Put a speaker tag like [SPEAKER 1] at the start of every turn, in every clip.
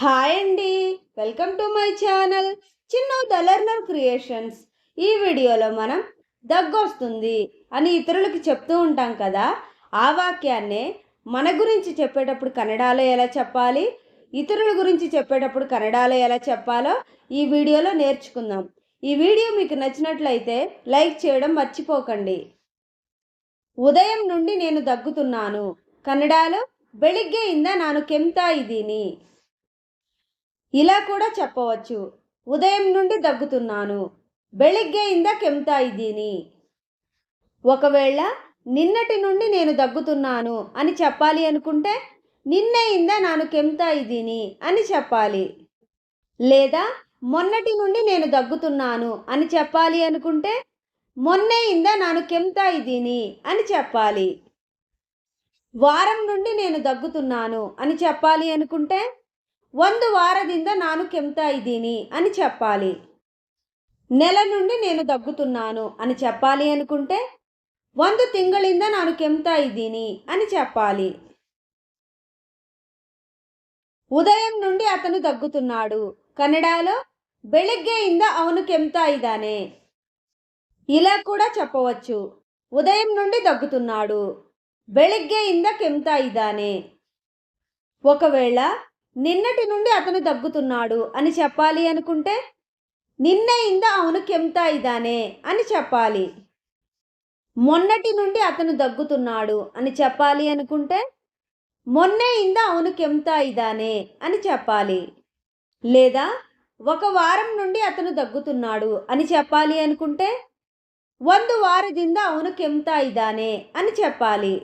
[SPEAKER 1] Hi అండి welcome to my channel Chinna the learner creations ఈ వీడియోలో మనం దగ్గు వస్తుంది అని ఇతరులకు చెప్తూ ఉంటాం కదా ఆ వాక్యాన్నే మన గురించి చెప్పేటప్పుడు కన్నడలో ఎలా చెప్పాలి ఇతరుల గురించి చెప్పేటప్పుడు కన్నడలో ఎలా చెప్పాలో ఈ వీడియోలో నేర్చుకుందాం ఈ వీడియో మీకు నచ్చినట్లయితే లైక్ చేయడం మర్చిపోకండి ఉదయం నుండి నేను దగ్గుతున్నాను కన్నడలో ಬೆಳಿಗ್ಗೆ ಇಂದ ನಾನು ಕೆಮ್ತಾ ಇದ್ದೀನಿ ఇలా కూడా చెప్పవచ్చు. ఉదయం నుండి దగ్గుతున్నాను. బెళిగ్గే ఇందా కెమ్తాయి దీని. ఒకవేళ నిన్నటి నుండి నేను దగ్గుతున్నాను అని చెప్పాలి అనుకుంటే నిన్నే ఇందా నాను కెమ్తాయి దీని అని చెప్పాలి. లేదా మొన్నటి నుండి నేను దగ్గుతున్నాను అని చెప్పాలి అనుకుంటే మొన్నయింద నాను కెమ్తాయి ఇదీని అని చెప్పాలి. వారం నుండి నేను దగ్గుతున్నాను అని చెప్పాలి అనుకుంటే ಒಂದು ವಾರದಿಂದ ನಾನು ಕೆಮ್ತಾ ಇದ್ದೀನಿ అని చెప్పాలి నెల నుండి నేను దగ్గుతున్నాను అని చెప్పాలి అనుకుంటే ಒಂದು ತಿಂಗಳಿಂದ ನಾನು ಕೆಮ್ತಾ ಇದ್ದೀನಿ అని చెప్పాలి ఉదయం నుండి అతను దగ్గుతున్నాడు కన్నడలో ಬೆಳಿಗ್ಗೆಯಿಂದ ಅವನು ಕೆಮ್ತಾ ಇದ್ದಾನೆ ఇలా కూడా చెప్పవచ్చు ఉదయం నుండి దగ్గుతున్నాడు ಬೆಳಿಗ್ಗೆಯಿಂದ ಕೆಮ್ತಾ ಇದ್ದಾನೆ ఒకవేళ నిన్నటి నుండి అతను దగ్గుతున్నాడు అని చెప్పాలి అనుకుంటే నిన్నయింద అవును కెమ్తా ఇదానే అని చెప్పాలి మొన్నటి నుండి అతను దగ్గుతున్నాడు అని చెప్పాలి అనుకుంటే మొన్నే ఇంద అవును కెమ్తా ఇదానే అని చెప్పాలి లేదా ఒక వారం నుండి అతను దగ్గుతున్నాడు అని చెప్పాలి అనుకుంటే ಒಂದು ವಾರದಿಂದ ಅವನು ಕೆಮ್ತಾ ಇದ್ದಾನೆ అని చెప్పాలి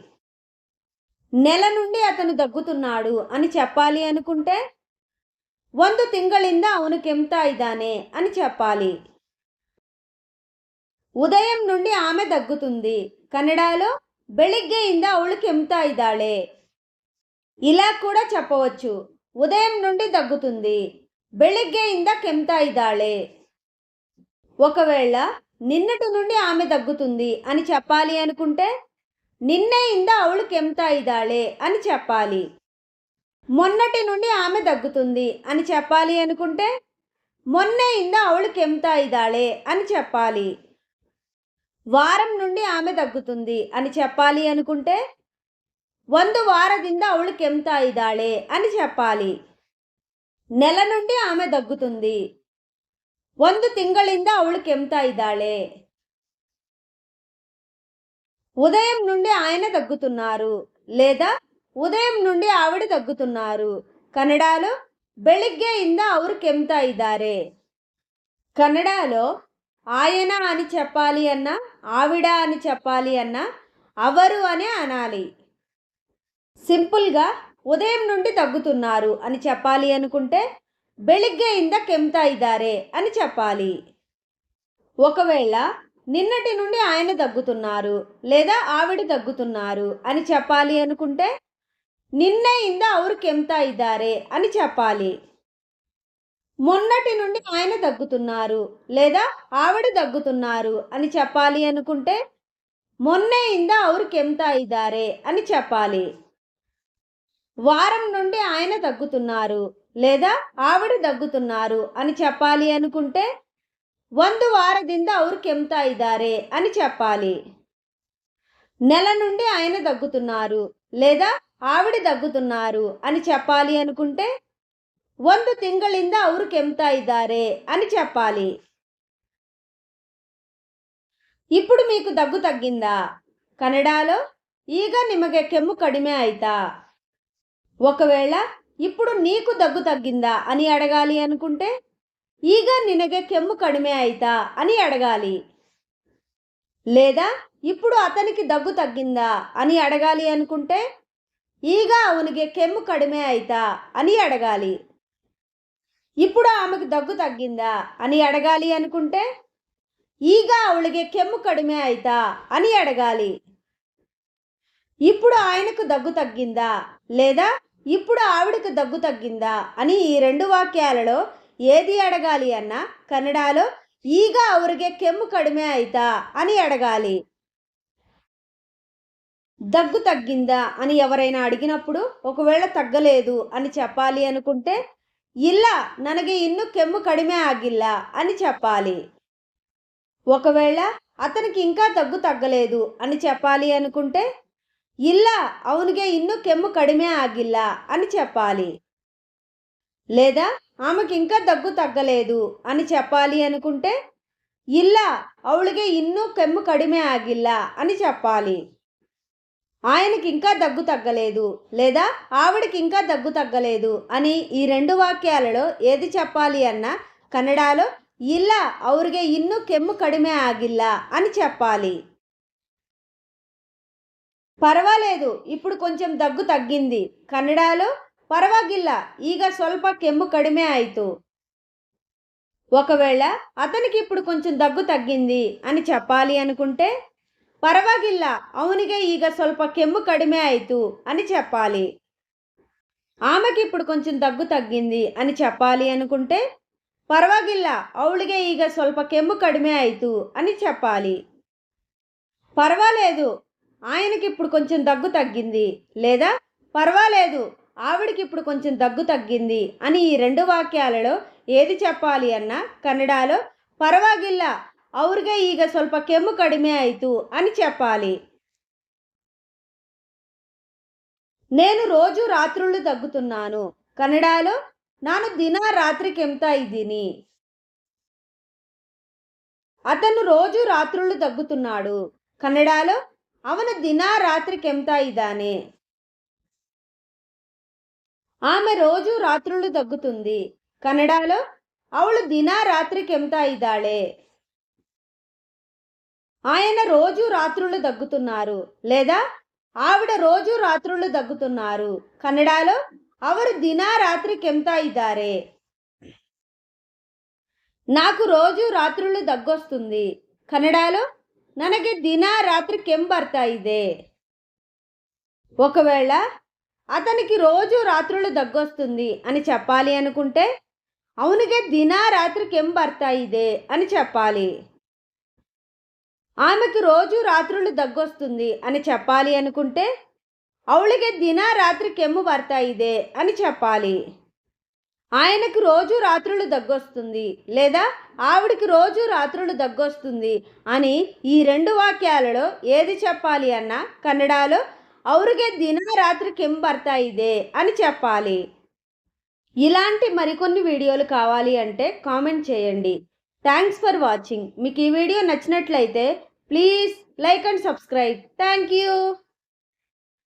[SPEAKER 1] నెల నుండి అతను దగ్గుతున్నాడు అని చెప్పాలి అనుకుంటే? వంద తింగళింద ಅವನು ಕೆಮ್ತಾ అని చెప్పాలి. ఉదయం నుండి ఆమె దగ్గుతుంది. కన్నడలో ಬೆಳಿಗ್ಗೆಯಿಂದ ಅವಳು ಕೆಮ್ತಾ ఇదాళే ఇలా కూడా చెప్పవచ్చు. ఉదయం నుండి దగ్గుతుంది. బెళిగ్గే ಕೆಮ್ತಾ ఇదాళే ఒకవేళ నిన్నటి నుండి ఆమె దగ్గుతుంది అని చెప్పాలి అనుకుంటే? నిನ್ನೆಯಿಂದ ಅವಳು ಕೆಮ್ತಾ ಇದ್ದಾಳೆ అని చెప్పాలి. మొన్నటి నుండి ఆమె దగ్గుతుంది అని చెప్పాలి అనుకుంటే మొన్నేయింద అవಳು కెమ్తా ఇదాళే అని చెప్పాలి. వారం నుండి ఆమె దగ్గుతుంది అని చెప్పాలి అనుకుంటే వందు వారదింద ಅವಳು ಕೆಮ್ತಾ అని చెప్పాలి. నెల నుండి ఆమె దగ్గుతుంది. వందు తింగళింద ಅವಳು ಕೆಮ್ತಾ ఉదయం నుండి ఆయన తగ్గుతున్నారు లేదా ఉదయం నుండి ఆవిడ ತಗ್ಗುತ್ತುన్నారు బెళిగ్గే ಬೆಳಿಗ್ಗೆಯಿಂದ అవురు ಕೆಮ್ತಾ ఇదారే. కన్నడలో ఆయన అని చెప్పాలి అన్నా ఆవిడ అని చెప్పాలి అన్నా అవరు అని అనాలి. సింపుల్గా ఉదయం నుండి తగ్గుతున్నారు అని చెప్పాలి అనుకుంటే బెళిగ్గే ఇంద కెమ్తా ఇదారే అని చెప్పాలి. ఒకవేళ నిన్నటి నుండి ఆయన తగ్గుతున్నారు లేదా ఆవిడ తగ్గుతున్నారు అని చెప్పాలి అనుకుంటే నిన్నే ఇంద ಅವರು ಕೆಮ್ತಾ ఇద్దారే అని చెప్పాలి. మొన్నటి నుండి ఆయన తగ్గుతున్నారు లేదా ఆవిడ తగ్గుతున్నారు అని చెప్పాలి అనుకుంటే మొన్నే ఇంద అవరు కెమ్తా ఇద్దారే అని చెప్పాలి. వారం నుండి ఆయన తగ్గుతున్నారు లేదా ఆవిడ తగ్గుతున్నారు అని చెప్పాలి అనుకుంటే ಒಂದು ವಾರದಿಂದ ಅವರು ಕೆಮ್ತಾ ಇದ್ದಾರೆ అని చెప్పాలి నెల నుండి ఆయన దగ్గుతున్నారు లేదా ఆవిడ దగ్గుతున్నారు అని చెప్పాలి అనుకుంటే ಒಂದು ತಿಂಗಳಿಂದ ಅವರು ಕೆಮ್ತಾ ಇದ್ದಾರೆ అని చెప్పాలి ఇప్పుడు మీకు దగ్గు తగ్గిందా కన్నడలో ಈಗ ನಿಮಗೆ ಕೆಮ್ಮು ಕಡಿಮೆ ಆಯ್ತಾ ఒకవేళ ఇప్పుడు నీకు దగ్గు తగ్గిందా అని అడగాలి అనుకుంటే ಈಗ ನಿನಗೆ ಕೆಮ್ಮು ಕಡಿಮೆ ಆಯ್ತಾ అని అడగాలి లేదా ఇప్పుడు అతనికి దగ్గు తగ్గిందా అని అడగాలి అనుకుంటే ಈಗ ಅವನಿಗೆ ಕೆಮ್ಮು ಕಡಿಮೆ ಆಯ್ತಾ అని అడగాలి ఇప్పుడు ఆమెకు దగ్గు తగ్గిందా అని అడగాలి అనుకుంటే ಈಗ ಅವಳಿಗೆ ಕೆಮ್ಮು ಕಡಿಮೆ ಆಯ್ತಾ అని అడగాలి ఇప్పుడు ఆయనకు దగ్గు తగ్గిందా లేదా ఇప్పుడు ఆవిడకు దగ్గు తగ్గిందా అని ఈ రెండు వాక్యాలలో ఏది అడగాలి అన్న కన్నడలో ಈಗ ಅವರಿಗೆ ಕೆಮ್ಮು ಕಡಿಮೆ ಆಯ್ತಾ అని అడగాలి దగ్గు తగ్గిందా అని ఎవరైనా అడిగినప్పుడు ఒకవేళ తగ్గలేదు అని చెప్పాలి అనుకుంటే ಇಲ್ಲ ನನಗೆ ಇನ್ನೂ ಕೆಮ್ಮು కడిమే ಆಗಿಲ್ಲ అని చెప్పాలి ఒకవేళ అతనికి ఇంకా దగ్గు తగ్గలేదు అని చెప్పాలి అనుకుంటే ಇಲ್ಲ ಅವನಿಗೆ ಇನ್ನೂ ಕೆಮ್ಮು కడిమే ಆಗಿಲ್ಲ అని చెప్పాలి లేదా ఆమెకి ఇంకా దగ్గు తగ్గలేదు అని చెప్పాలి అనుకుంటే ಇಲ್ಲ ಅವಳಿಗೆ ಇನ್ನೂ ಕೆಮ್ಮು కడిమే ಆಗಿಲ್ಲ అని చెప్పాలి ఆయనకి ఇంకా దగ్గు తగ్గలేదు లేదా ఆవిడకి ఇంకా దగ్గు తగ్గలేదు అని ఈ రెండు వాక్యాలలో ఏది చెప్పాలి అన్న కన్నడలో ಇಲ್ಲ ಅವ್ರಿಗೆ ಇನ್ನೂ ಕೆಮ್ಮು కడిమే ಆಗಿಲ್ಲ అని చెప్పాలి పర్వాలేదు ఇప్పుడు కొంచెం దగ్గు తగ్గింది కన్నడలో ಪರವಾಗಿಲ್ಲ ಈಗ ಸ್ವಲ್ಪ ಕೆಮ್ಮು ಕಡಿಮೆ ಆಯಿತು ఒకవేళ అతనికి ఇప్పుడు కొంచెం దగ్గు తగ్గింది అని చెప్పాలి అనుకుంటే పరవాగిల్ల అవునిగే ఈగ స్వల్ప కెమ్ము కడిమే అయితు అని చెప్పాలి. ఆమెకి ఇప్పుడు కొంచెం దగ్గు తగ్గింది అని చెప్పాలి అనుకుంటే పరవాగిల్ల అవుడిగే ఈగ స్వల్ప కెమ్ము కడిమే అయితు అని చెప్పాలి. పర్వాలేదు ఆయనకి ఇప్పుడు కొంచెం దగ్గు తగ్గింది లేదా పర్వాలేదు ఆవిడికి ఇప్పుడు కొంచెం దగ్గు తగ్గింది అని ఈ రెండు వాక్యాలలో ఏది చెప్పాలి అన్న కన్నడలో పర్వాగిల్ల అవురుగా ఈగ స్వల్ప కెమ్ము కడిమే అయితు అని చెప్పాలి. నేను రోజు రాత్రుళ్ళు తగ్గుతున్నాను. కన్నడలో నాను దిన రాత్రి కెమ్తా ఇదిని అతను రోజు రాత్రుళ్ళు తగ్గుతున్నాడు. కన్నడలో అవను దిన రాత్రి కెమ్తా ఇదానే ఆమె రోజు రాత్రుళ్ళు దగ్గుతుంది కన్నడలో ಅವಳು ದಿನ ರಾತ್ರಿ ಕೆಮ್ತಾ ಇದ್ದಾಳೆ ఆయన రోజు రాత్రుళ్ళు దగ్గుతున్నారు లేదా ఆవిడ రోజు రాత్రుళ్ళు దగ్గుతున్నారు కన్నడలో ಅವರು ದಿನ ರಾತ್ರಿ ಕೆಮ್ತಾ ಇದ್ದಾರೆ నాకు రోజు రాత్రుళ్ళు దగ్గొస్తుంది కన్నడలో ನನಗೆ ದಿನ రాత్రి ಕೆಮ್ಮು ಬರ್ತಾ ಇದೆ ఒకవేళ అతనికి రోజు రాత్రులు దగ్గొస్తుంది అని చెప్పాలి అనుకుంటే అవునుగే దినా రాత్రికి ఏం భర్త ఇదే అని చెప్పాలి. ఆమెకి రోజు రాత్రులు దగ్గొస్తుంది అని చెప్పాలి అనుకుంటే అవుళిగే దినా రాత్రి కెమ్ము భర్త ఇదే అని చెప్పాలి. ఆయనకు రోజు రాత్రులు దగ్గొస్తుంది లేదా ఆవిడికి రోజు రాత్రులు దగ్గొస్తుంది అని ఈ రెండు వాక్యాలలో ఏది చెప్పాలి అన్నా కన్నడలో ಅವ್ರಿಗೆ ದಿನ రాత్రి ಕೆಮ್ಮು ಬರ್ತಾ ಇದೆ అని చెప్పాలి ఇలాంటి మరికొన్ని వీడియోలు కావాలి అంటే కామెంట్ చేయండి థ్యాంక్స్ ఫర్ వాచింగ్ మీకు ఈ వీడియో నచ్చినట్లయితే please like and subscribe thank you